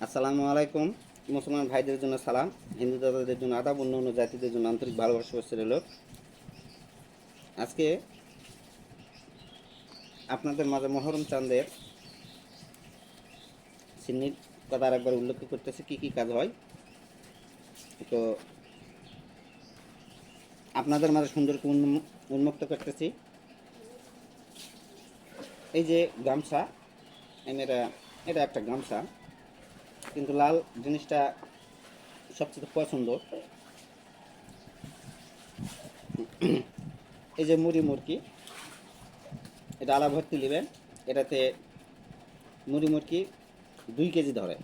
আসসালামু আলাইকুম। মুসলমান ভাইদের জন্য সালাম, হিন্দু দাদাদের জন্য আদাব অন্য অন্য জাতিদের জন্য আন্তরিক ভালোবাসা বসে রইল আজকে আপনাদের মাঝে মহরম চাঁদের সিন্নির কথা আর একবার উল্লেখ করতেছে, কি কি কাজ হয়। তো আপনাদের মাঝে সুন্দরকে উন্ম- উন্মুক্ত করতেছি। এই যে গামছা এটা এটা একটা গামছা। কিন্তু লাল জিনিসটা সবচেয়ে পছন্দ। এই যে মুড়ি মুরকি এটা আলা ভর্তি নেবেন। এটাতে মুড়ি মুরকি দুই কেজি ধরে।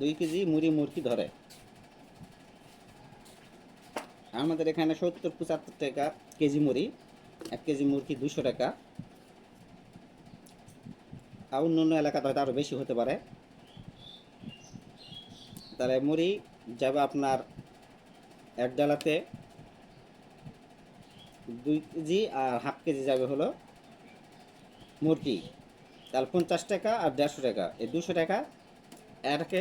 দুই কেজি মুড়ি মুরকি ধরে। আমাদের এখানে সত্তর পঁচাত্তর টাকা কেজি মুড়ি। এক কেজি মুরগি দুশো টাকা। অন্য অন্য এলাকাতে হয়তো আরও বেশি হতে পারে। তাহলে মুড়ি যাবে আপনার এক ডালাতে দুই কেজি আর হাফ কেজি যাবে হলো মুরগি। তাহলে পঞ্চাশ টাকা আর দেড়শো টাকা। এই দুশো টাকা এটাকে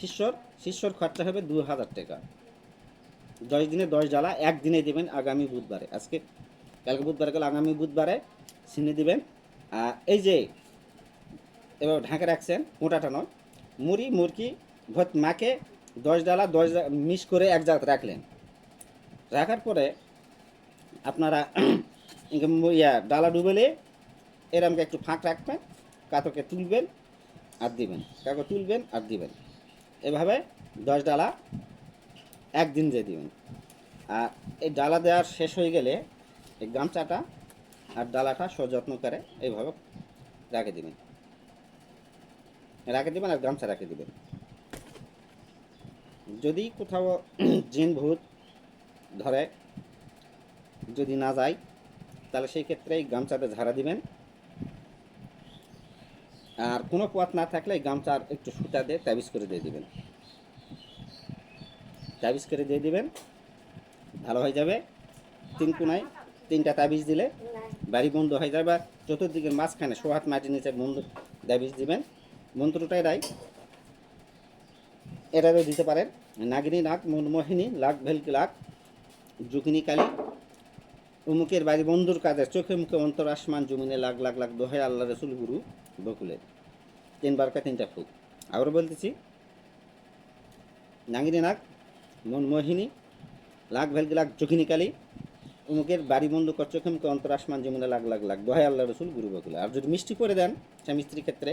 শিষ্যর শিষ্যর খরচা হবে দু হাজার টাকা। দশ দিনে দশ ডালা একদিনে দেবেন আগামী বুধবারে। আজকে, কালকে বুধবারে গেলে, আগামী বুধবারে চিনি দিবেন। আর এই যে এবার ঢাকা রাখছেন, মোটাটা নয়। মুড়ি মুরগি ভত মাকে দশ ডালা, দশ মিশ করে এক জায়গাতে রাখলেন। রাখার পরে আপনারা ইয়া ডালা ডুবেলে এরমকে একটু ফাঁক রাখবেন কাতকে তুলবেন, আর দিবেন। কাকে তুলবেন, আর দিবেন। এভাবে দশ ডালা একদিন দিয়ে দিবেন। আর এই ডালা দেওয়ার শেষ হয়ে গেলে এই গামছাটা আর ডালাটা সযত্ন করে এইভাবে রেখে দিবেন। রেখে দেবেন আর গামছা রেখে দেবেন। যদি কোথাও জিন ভূত ধরে যদি না যায় তাহলে সেই ক্ষেত্রে এই গামছাতে ঝাড়া দিবেন। আর কোনো পথ না থাকলে এই গামছার একটু সুতা দিয়ে তাবিজ করে দিয়ে দিবেন। তাবিজ করে দিয়ে দিবেন ভালো হয়ে যাবে। তিন কোনায় তিনটা তাবিজ দিলে বাড়ি বন্ধ হয়ে যাবে। বা চতুর্দিকের মাঝখানে সোহাত মাটির নিচে বন্ধ তাবিজ দিবেন। মন্ত্রটাই রাই এটারও দিতে পারেন। নাগিনী নাগ, মনমোহিনী, লাগ ভেলকি লাগ জুকিনী কালী, উমুকের বাড়ি বন্ধুর কাজে চোখে মুখে অন্তর আসমান জমিনে লাগ লাগ লাগ দোহাই আল্লাহ রসুল গুরু বকুলের তিনবার কা তিনটা ফুক আবারও বলতেছি, নাগিনী নাগ, মনমোহিনী, লাগ ভেলকি লাগ চোখিনী কালী, উমুকের বাড়ি বন্ধু চোখে মুখে অন্তর আসমান জমিনে লাগ লাগ লাগ দোহাই আল্লাহ রসুল গুরু বকুলে। আর যদি মিষ্টি করে দেন স্বামী স্ত্রীর ক্ষেত্রে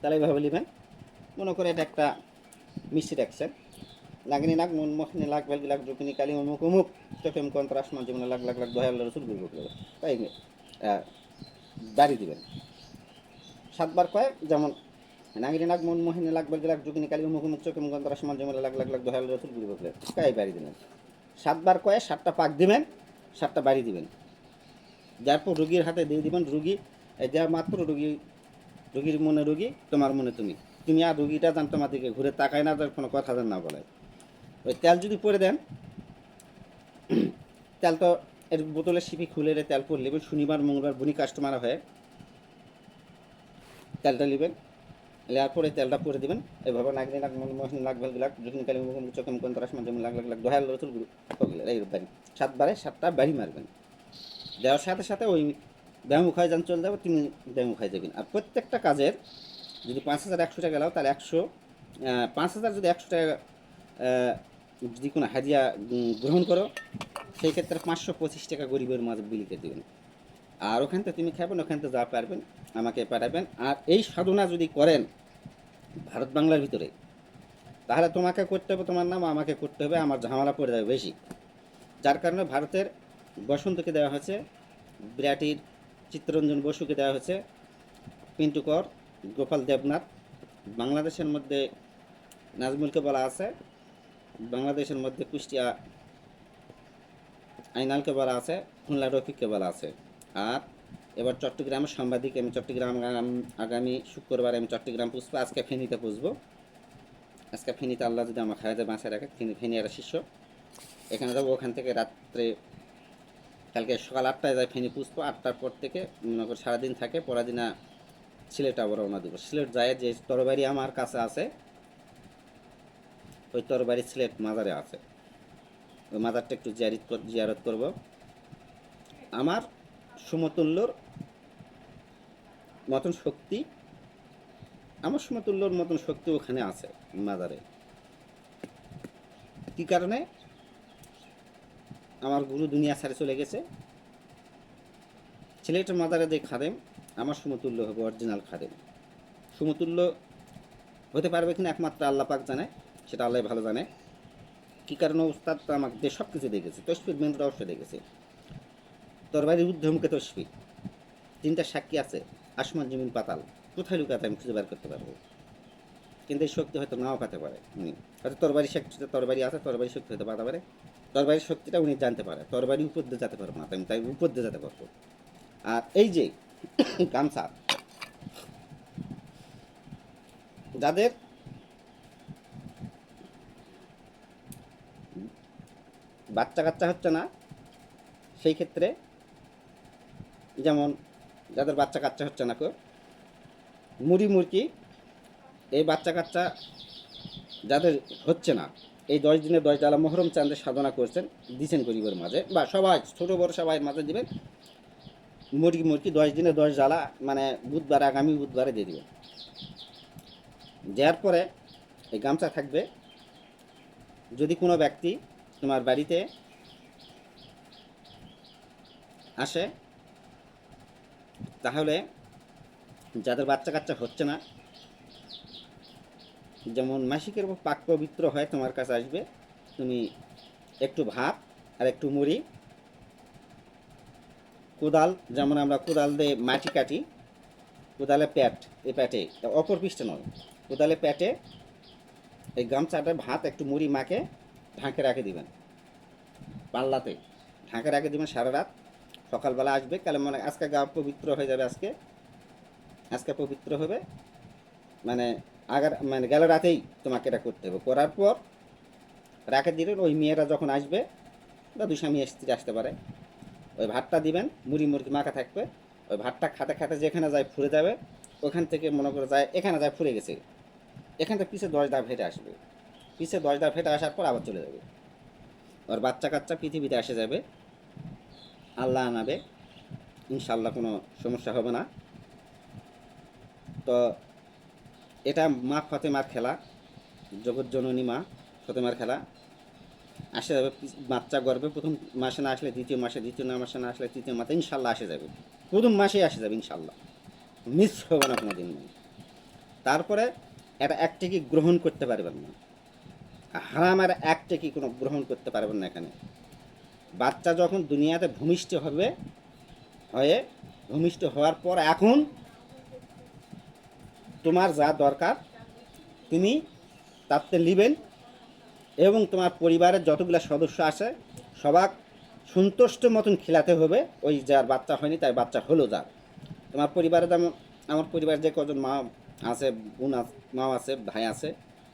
তাহলে এইভাবে নেবেন মনে করে এটা একটা মিষ্টি রাখছেন লাগনি নাক মন মখনি লাগ, বেলগি লাগ জুকিনি কালি অমুক অমুক চোখে মুখ অন্তর আসমান জীবনে লাগ লাগ লাগ দোহাই আল্লাহ রসুল, গুরু বকুলে তাই বাড়ি দিবেন। সাতবার কয়েক যেমন নাগিনী নাগ মন মোহিনী লাগ, বেলগি লাগ জুকিনি কালি অমুক অমুক চোখে মুখ অন্তর আসমান জীবনে লাগ লাগ লাগ দোহাই আল্লাহ রসুল, গুরু বকুলে তাই বাড়ি দিবেন। সাতবার কয়ে, সাতটা পাক দিবেন, সাতটা বাড়ি দিবেন। যার পর রুগীর হাতে দিয়ে দিবেন, রুগী যা মাত্র রুগী রুগীর মনে রুগী, তোমার মনে তুমি। তুমি আর রুগীটা যান তোমার দিকে ঘুরে তাকায় না, তার কোনো কথা যেন না বলে। ওই তেল যদি পরে দেন, তেল তো এর বোতলের সিপি খুলে রে, তেল পরলে এবার শনিবার, মঙ্গলবার বুনি কাস্টমার হয়ে তেলটা নেবেন। লেয়ার পরে তেলটা পরে দিবেন। এভাবে দিয়ে নাক মহিন লাগ ভেল লাগ যখন কালি মুখ চোখে মুখ আসমান যেমন লাগ লাগ লাগ দোহাল রসুল গুরু। ওগুলো এই বাড়ি। সাতবারে সাতটা বাড়ি মারবেন। দেওয়ার সাথে সাথে ওই ব্যায়াম খায় যান, চলে যাবে, তিনি ব্যায়াম খাই যাবেন। আর প্রত্যেকটা কাজের যদি পাঁচ হাজার একশো টাকা লাও তাহলে একশো পাঁচ হাজার যদি একশো টাকা যদি কোনো হাজিয়া গ্রহণ করো, সেই ক্ষেত্রে পাঁচশো পঁচিশ টাকা গরিবের মাঝে বিলিকে দেবেন। আর ওখান থেকে তুমি খাবেন, ওখান থেকে যা পারবেন, আমাকে পাঠাবেন। আর এই সাধনা যদি করেন ভারত বাংলার ভিতরে, তাহলে তোমাকে করতে হবে, তোমার নাম আমাকে করতে হবে, আমার ঝামেলা পড়ে যাবে বেশি। যার কারণে ভারতের বসন্তকে দেওয়া হয়েছে, বিরাটির চিত্তরঞ্জন বসুকে দেওয়া হয়েছে। পিন্টু কর, গোপাল দেবনাথ। বাংলাদেশের মধ্যে নাজমুলকে বলা আছে। বাংলাদেশের মধ্যে কুষ্টিয়া আইনালকে বলা আছে, খুলনা রফিককে বলা আছে। আর এবার চট্টগ্রামের সাংবাদিক আমি চট্টগ্রাম আগামী শুক্রবার আমি চট্টগ্রাম পুষবো আজকে ফেনীতে পুষবো। আজকে ফেনীতে আল্লাহ যদি আমার খায়াতে বাঁচায় রাখে ফেনী ফেনী একটা শিষ্য এখানে যাব, ওখান থেকে রাত্রে কালকে সকাল আটটায় যায় ফেনী পুষবো আটটার পর থেকে মনে করি সারাদিন থাকে পরাদিনা সিলেট আবার রওনা দেবো। সিলেট যায় যে তরবারি আমার কাছে আছে, ওই তরবারি সিলেট মাজারে আছে। ওই মাজারটা একটু জিয়ারিত জিয়ারত করব। আমার সমতুল্যর মতন শক্তি, আমার সমতুল্যর মতন শক্তি ওখানে আছে মাজারে। কি কারণে? আমার গুরু দুনিয়া ছাড়ে চলে গেছে। ছেলেটার মাদারে যে খাদেম, আমার সমতুল্য হবে অরিজিনাল খাদেম। সমতুল্য হতে পারবে কিনা একমাত্র আল্লাহ পাক জানে, সেটা আল্লাহ ভালো জানে। কি কারণে উস্তাদ আমাকে দিয়ে সব কিছু দেখেছে তসফির মেন রহস্য দেখেছে তরবারির উদ্ধমকে তসফি তিনটা সাক্ষী আছে, আসমান জমিন পাতাল। কোথায় লুকাতে আমি খুঁজে বার করতে পারব? কিন্তু এই শক্তি হয়তো নাও পেতে পারে। হয়তো তরবারি শক্তিতে তরবারি আছে, তরবারি শক্তি হয়তো পারতে পারে। তরবারির শক্তিটা উনি জানতে পারে, তরবারি উপর দিয়ে যেতে পারব না তাই তাই উপর দিয়ে যেতে পারব আর এই যে গামছা, যাদের বাচ্চা কাচ্চা হচ্ছে না, সেই ক্ষেত্রে যেমন যাদের বাচ্চা কাচ্চা হচ্ছে না কেউ, মুড়ি মুরগি এই বাচ্চা কাচ্চা যাদের হচ্ছে না এই দশ দিনে দশ ডালা মহরম চাঁদের সাধনা করছেন দিচ্ছেন গরিবের মাঝে। বা সবাই, ছোটো বড় সবাই মাঝে দিবেন। মুরগি মুরগি দশ দিনে দশ জ্বালা মানে বুধবার, আগামী বুধবারে দিয়ে দিবেন। দেওয়ার পরে এই গামছা থাকবে। যদি কোনো ব্যক্তি তোমার বাড়িতে আসে, তাহলে যাদের বাচ্চা কাচ্চা হচ্ছে না যেমন মাসিকের পাক পবিত্র হয় তোমার কাছে আসবে। তুমি একটু ভাত আর একটু মুড়ি, কোদাল, যেমন আমরা কোদাল দিয়ে মাটি কাটি, কোদালে প্যাট, এই প্যাটে অপর পৃষ্ঠে নয়। কোদালে প্যাটে এই গামছাটা ভাত একটু মুড়ি মাকে ঢাকে রাখে দিবেন। পাল্লাতে ঢাকে রাখে দিবেন সারা রাত। সকালবেলা আসবে, কালে মনে আজকে গা পবিত্র হয়ে যাবে আজকে। আজকে পবিত্র হবে। মানে আগার মানে গেল রাতেই তোমাকে এটা করতে হবে। করার পর রাখে দিলেন ওই মেয়েরা যখন আসবে, বা দুই স্বামী স্ত্রী আসতে পারে। ওই ভাতটা দিবেন, মুড়ি মুরগি মাখা থাকবে। ওই ভাতটা খাতে খাতে যেখানে যায় ফুরে যাবে, ওখান থেকে মনে করে যায়, এখানে যায় ফুরে গেছে। এখান থেকে পিছে দশ দা ফেটে আসবে। পিছে দশ দা ফেটে আসার পর আবার চলে যাবে। ওর বাচ্চা কাচ্চা পৃথিবীতে আসে যাবে। আল্লাহ আনাবে। ইনশাল্লাহ কোনো সমস্যা হবে না। তো এটা মা ফতেমার খেলা, জগৎ জননী মা ফতেমার খেলা। আসে যাবে বাচ্চা গর্বে প্রথম মাসে না আসলে দ্বিতীয় মাসে, দ্বিতীয় না মাসে না আসলে তৃতীয় মাসে, ইনশাল্লাহ আসে যাবে। প্রথম মাসেই আসে যাবে, ইনশাল্লাহ। মিস হবে না কোনো দিন তারপরে এটা একটি কি গ্রহণ করতে পারবেন না। হারামের একটি কি কোনো গ্রহণ করতে পারবেন না এখানে। বাচ্চা যখন দুনিয়াতে ভূমিষ্ঠ হবে, হয়ে ভূমিষ্ঠ হওয়ার পর এখন তোমার যা দরকার তুমি তাতে নিবেন এবং তোমার পরিবারের যতগুলো সদস্য আছে, সবাক সন্তুষ্ট মতন খেলাতে হবে। ওই যার বাচ্চা হয়নি, তার বাচ্চা হলো যার। তোমার পরিবারে যেমন, আমার পরিবারে যে কজন মা আছে, বোন মা আছে, ভাই আছে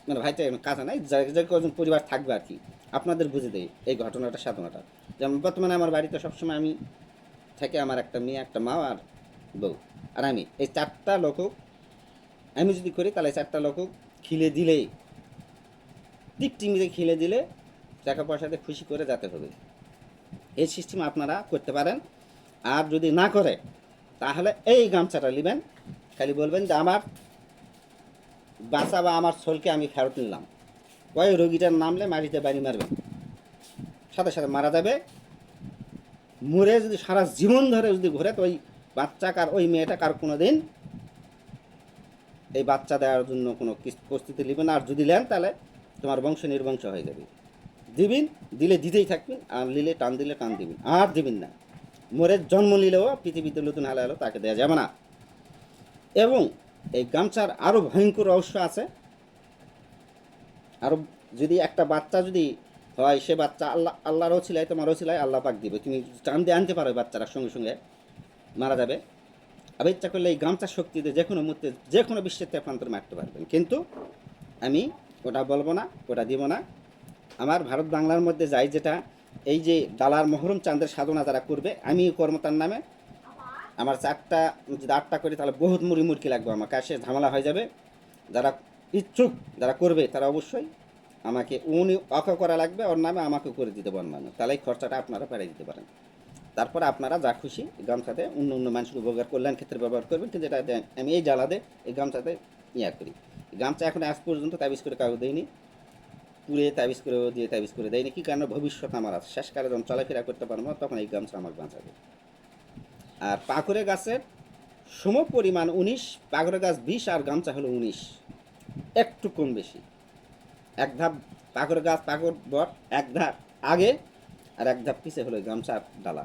মানে ভাইটা কাছে নাই, যে কজন পরিবার থাকবে আর কি, আপনাদের বুঝে দেয় এই ঘটনাটা, সাধনাটা। যেমন বর্তমানে আমার বাড়িতে সবসময় আমি থেকে আমার একটা মেয়ে, একটা মা আর বউ। আর আমি এই চারটা লোক আমি যদি করি, তাহলে চারটা লোক খিলে দিলেই। টিপ টিমিতে খিলে দিলে টাকা পয়সাতে খুশি করে যেতে হবে। এই সিস্টেম আপনারা করতে পারেন। আর যদি না করে, তাহলে এই গামছাটা নেবেন। খালি বলবেন যে, আমার বাচ্চা বা আমার ছোলকে আমি ফেরত নিলাম। ওই রোগীটার নামলে মাটিতে বাড়ি মারবেন। সাথে সাথে মারা যাবে। মরে যদি সারা জীবন ধরে যদি ঘুরে, তো ওই বাচ্চা কার, ওই মেয়েটা কার কোনো দিন এই বাচ্চা দেওয়ার জন্য কোনো প্রস্তুতি নেবেন। আর যদি নেন, তাহলে তোমার বংশ নির্বংশ হয়ে যাবে। দিবেন, দিলে দিতেই থাকবেন, আর নিলে টান দিলে টান দিবেন। আর দিবেন না। মরে জন্ম নিলেও পৃথিবীতে নতুন হালে এলো তাকে দেওয়া যাবে না। এবং এই গামছার আরও ভয়ঙ্কর রহস্য আছে। আরও যদি একটা বাচ্চা যদি হয়, সে বাচ্চা আল্লাহ আল্লাহর ওছিলায় তোমার ওছিলায় আল্লাহ পাক দিবে। তুমি টান দিয়ে আনতে পারো বাচ্চারা সঙ্গে সঙ্গে মারা যাবে। আবার ইচ্ছা করলে এই গামছার শক্তিতে যে কোনো মুহূর্তে, যে কোনো বিশ্বের তেপান্তর মারতে পারবেন। কিন্তু আমি ওটা বলব না, ওটা দিব না। আমার ভারত বাংলার মধ্যে যাই যেটা, এই যে ডালার মহরম চাঁদের সাধনা যারা করবে, আমি করব তার নামে আমার চারটা, যদি আটটা করি, তাহলে বহুত মুড়ি মুড়কি লাগবে আমার কাছে ঝামেলা হয়ে যাবে। যারা ইচ্ছুক, যারা করবে, তারা অবশ্যই আমাকে উনি অক করা লাগবে, ওর নামে আমাকে করে দিতে পারেন তাহলে এই খরচাটা আপনারা পাঠিয়ে দিতে পারেন। তারপরে আপনারা যা খুশি গামছাতে অন্য অন্য মানুষের উপকার কল্যাণ ক্ষেত্রে ব্যবহার করবেন, কিন্তু এটা আমি এই জ্বালাতে এই গামছাতে ইয়া করি। গামছা এখন আজ পর্যন্ত তাবিজ করে কাউকে দেয়নি পুড়ে তাবিজ করে দিয়ে তাবিজ করে দেয়নি কি কারণে? ভবিষ্যৎ আমার আছে। শেষকালে যখন চলাফেরা করতে পারব, তখন এই গামছা আমার বাঁচাবে আর পাকুড়ে গাছের সম পরিমাণ উনিশ, পাকুড়ে গাছ বিশ আর গামছা হলো উনিশ। একটু কম বেশি। এক ধাপ পাকুড়ে গাছ, পাকুড় বট, এক ধাপ আগে আর এক ধাপ পিছে হলো গামছা ডালা।